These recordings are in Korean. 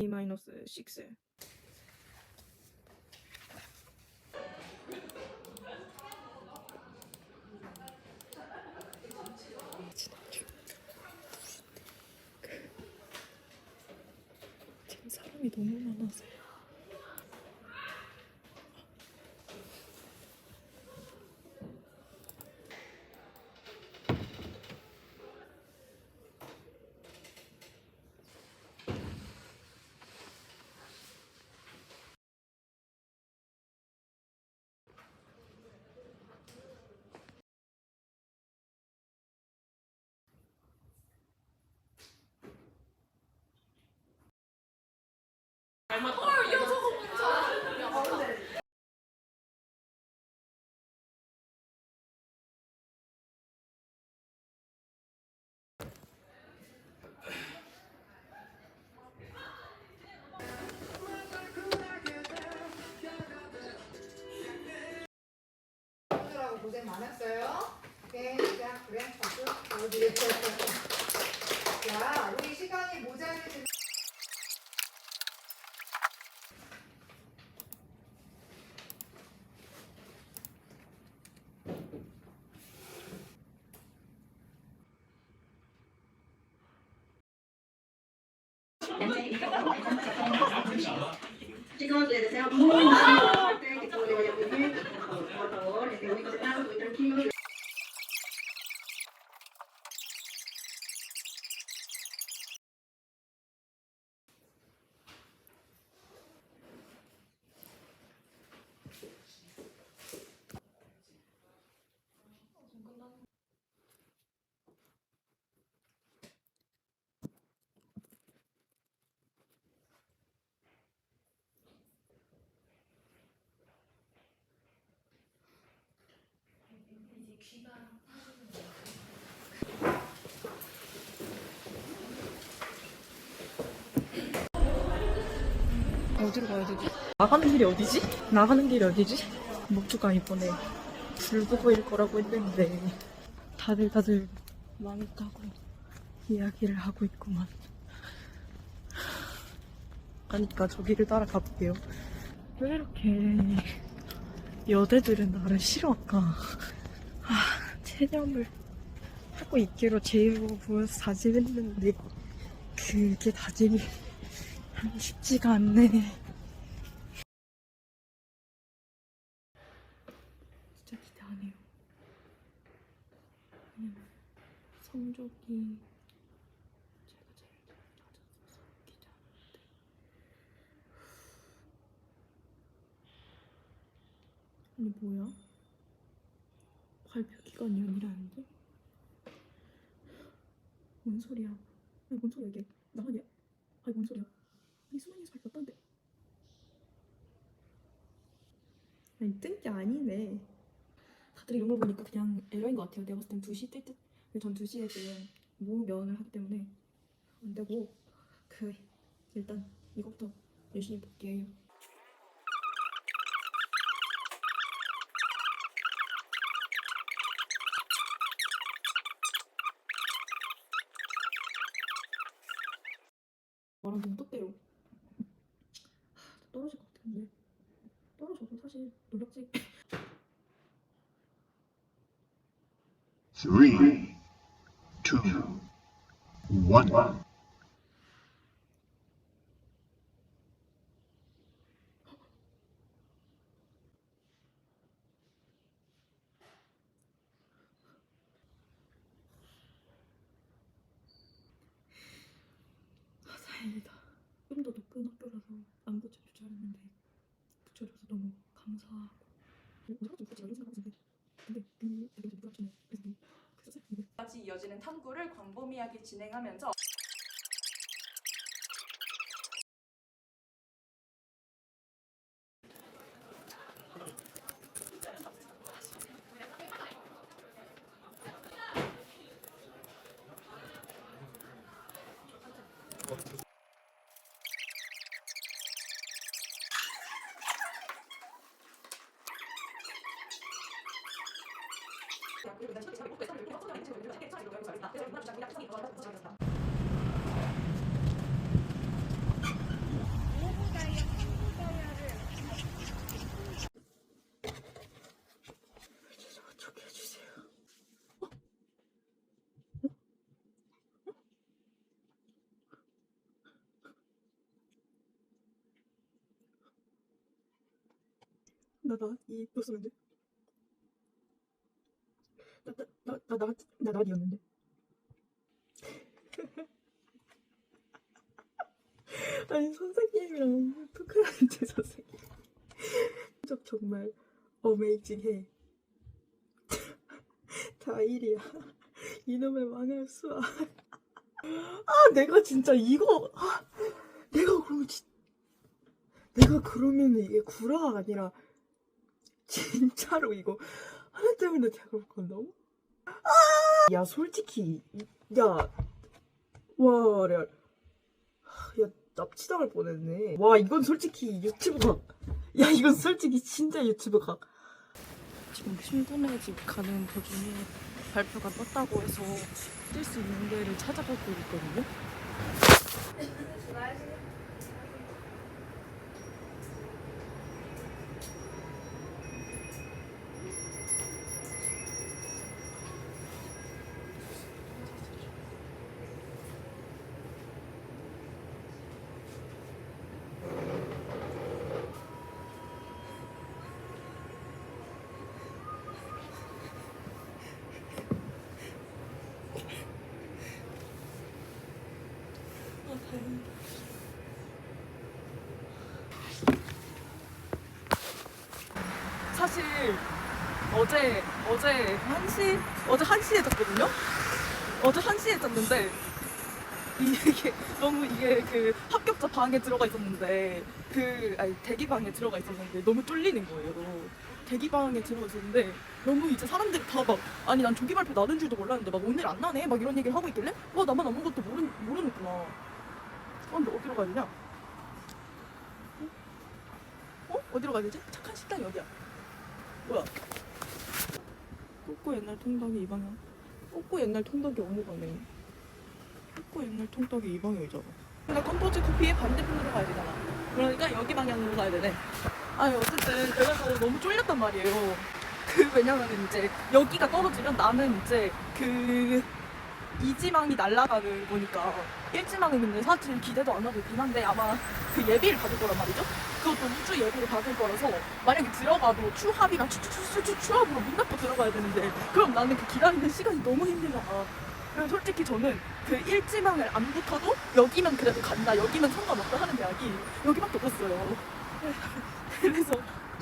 B 마이너스 6 지금 사람이 너무 많아서 하느라고 고생 많았어요. 오케이, 자, 그래, 박수. 자, 우리 시간이 모자르지. Suerte, que 어디로 가야 되지? 나가는 길이 어디지? 나가는 길이 어디지? 목주가 이번에 불구보일 거라고 했는데 다들 다들 망했다고 이야기를 하고 있구만 그러니까 저기를 따라가 볼게요 왜 이렇게 여대들은 나를 싫어할까 아 체념을 하고 있기로 제이로 보여서 다짐했는데 그게 다짐이 쉽지가 않네. 진짜 기대 안 해요. 왜냐면 성적이 제가 제일 낮았어서 기대 안 하는데. 아니 뭐야? 발표 기간이 아니라는데? 뭔 소리야? 아니 뭔 소리야 이게? 나 아니야? 아니 뭔 소리야? 아니 수만이에서 발표했다는데 아니 뜬 게 아니네 다들 이런 걸 보니까 그냥 에러인 것 같아요 내가 봤을 땐 2시 뜰 듯. 전 2시에 지금 모면을 하기 때문에 안 되고 그 일단 이것부터 열심히 볼게요 말하면 너무 똑대요. 떨어질 것 같은데. 떨어져도 사실 노력지. 3, 2, 1. 탐구를 광범위하게 진행하면서 나다 이 도스 문제 나나나나나 나디였는데. 아니 선생님이랑 토크하는 제 선생님. 저 정말 어메이징해. 다일이야. 이놈의 망할 수아. 아 내가 진짜 이거 아, 내가 그러면 진 내가 그러면 이게 구라가 아니라 진짜로 이거 하나 때문에 내가 그럴 건 너무? 아! 야 솔직히 야와 야, 야 납치당할 뻔했네. 와 이건 솔직히 유튜브가 야 이건 솔직히 진짜 유튜브가 지금 신분의 집 가는 도중에 발표가 떴다고 해서 뛸 수 있는 데를 찾아가고 있거든요 사실 어제 어제 1시 어제 1시에 잤거든요. 어제 1시에 잤는데 이게 너무 이게 그 합격자 방에 들어가 있었는데 그 아니 대기 방에 들어가 있었는데 너무 뚫리는 거예요. 대기 방에 들어가 있었는데 너무 이제 사람들이 다 막 아니 난 조기 발표 나는 줄도 몰랐는데 막 오늘 안 나네 막 이런 얘기를 하고 있길래 와 나만 아무것도 모르 모르는구나. 사람들 어디로 가야 되냐? 어? 어디로 가야 되지? 착한 식당이 어디야? 뭐야? 꼬꼬 옛날 통닭이 이 방향. 꼬꼬 옛날 통닭이 어느 방향? 꼬꼬 옛날 통닭이 이 방향이잖아. 근데 컴포즈 커피의 반대편으로 가야 되잖아. 그러니까 여기 방향으로 가야 되네. 아니 어쨌든 그래서 너무 쫄렸단 말이에요. 그 왜냐면은 이제 여기가 떨어지면 나는 이제 그 이지망이 날아가는 거니까 일지망은 근데 사실 기대도 안 하고 있긴 한데 아마 그 예비를 받을 거란 말이죠. 그것도 우주 예비를 받을 거라서 만약에 들어가도 추합이랑 추추추추 추합으로 문 닫고 들어가야 되는데 그럼 나는 그 기다리는 시간이 너무 힘들잖아. 그래서 솔직히 저는 그 일지망을 안 붙어도 여기면 그래도 간다. 여기면 상관없다 하는 대학이 여기밖에 없었어요. 그래서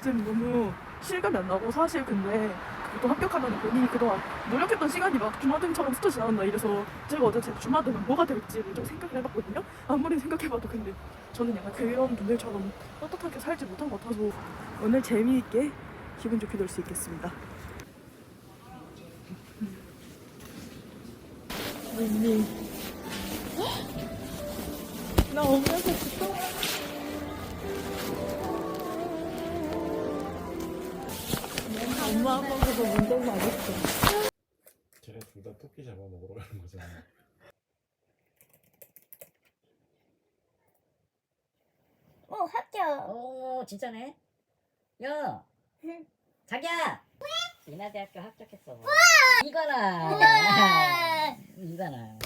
지금 너무 실감이 안 나고 사실 근데 또 합격하면 본인이 그동안 노력했던 시간이 막 주마등처럼 스쳐 지나간다 이래서 제가 어제 제 주마등은 뭐가 될지를 좀 생각을 해봤거든요. 아무리 생각해봐도 근데 저는 약간 그런 분들처럼 떳떳하게 살지 못한 것 같아서 오늘 재미있게 기분 좋게 놀 수 있겠습니다. 언니 나 오면서 진짜 아빠보다 운동 했어. 쟤네 둘 다 토끼 잡아 먹으러 가는 거잖아. 어, 합격. 오 진짜네 야 자기야 인하대학교 합격했어 이거나 우와. 이거나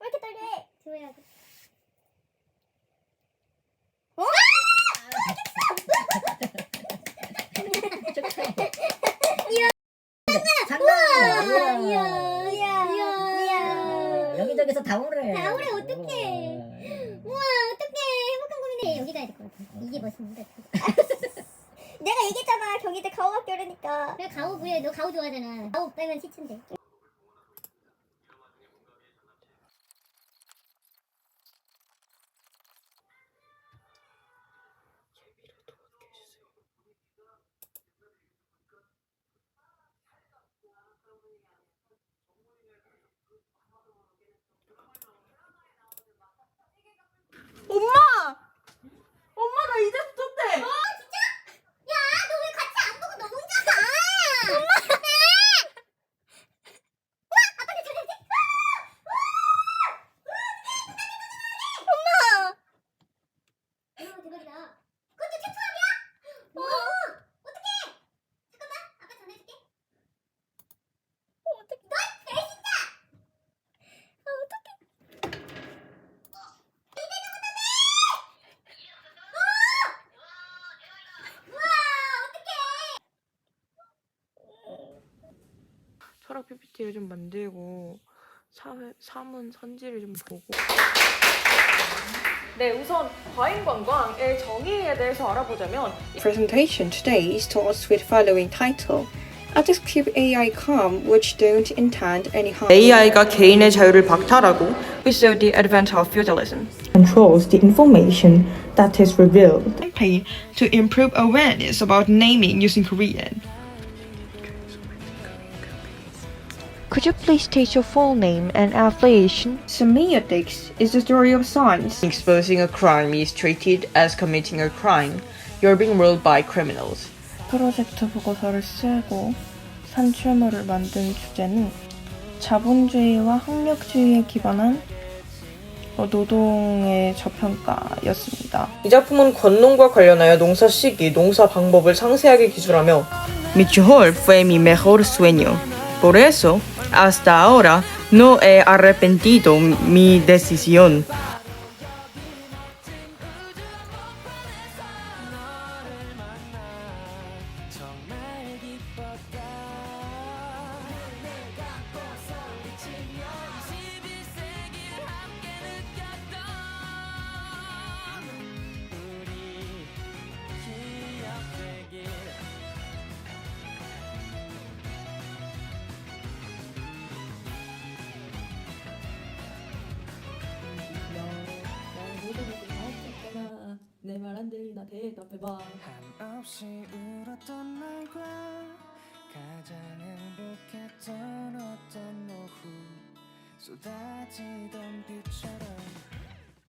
왜 이렇게 떨려? 조용하고. 이야, 이야. 여기저기서 다 오래 다 오래, 어떡해. 우와, 어떡해. 행복한 고민해. 여기 가야 될 것 같아. 이게 멋있는데. 내가 얘기했잖아. 경희대 가오학교라니까. 그래, 가오 그래. 너 가오 좋아하잖아. 가오 빼면 시춘데. 엄마! 엄마 나 이제 붙었대! 야, 너 왜 같이 안 보고 너 혼자 가? 엄마! 철학 PPT를 좀 만들고 사회, 사문 선지를 좀 보고 네, 우선 과잉 관광의 정의에 대해서 알아보자면 presentation today is taught with following title. Others keep AI calm, which don't intend any harm. AI가 개인의 자유를 박탈하고 We saw the advent of feudalism. controls the information that is revealed. campaign to improve awareness about naming using Korean. Could you please state your full name and affiliation? Semiotics is the story of science. Exposing a crime is treated as committing a crime. You're being ruled by criminals. 프로젝트 보고서를 쓰고 산출물을 만든 주제는 자본주의와 학력주의에 기반한 어, 노동의 저평가였습니다. 이 작품은 건농과 관련하여 농사 시기, 농사 방법을 상세하게 기술하며 Mi mejor fue mi mejor sueño. Por eso, hasta ahora no he arrepentido mi decisión. 대답해봐. 한없이 울었던 날과 가장 행복했던 어떤 오후 쏟아지던 빛처럼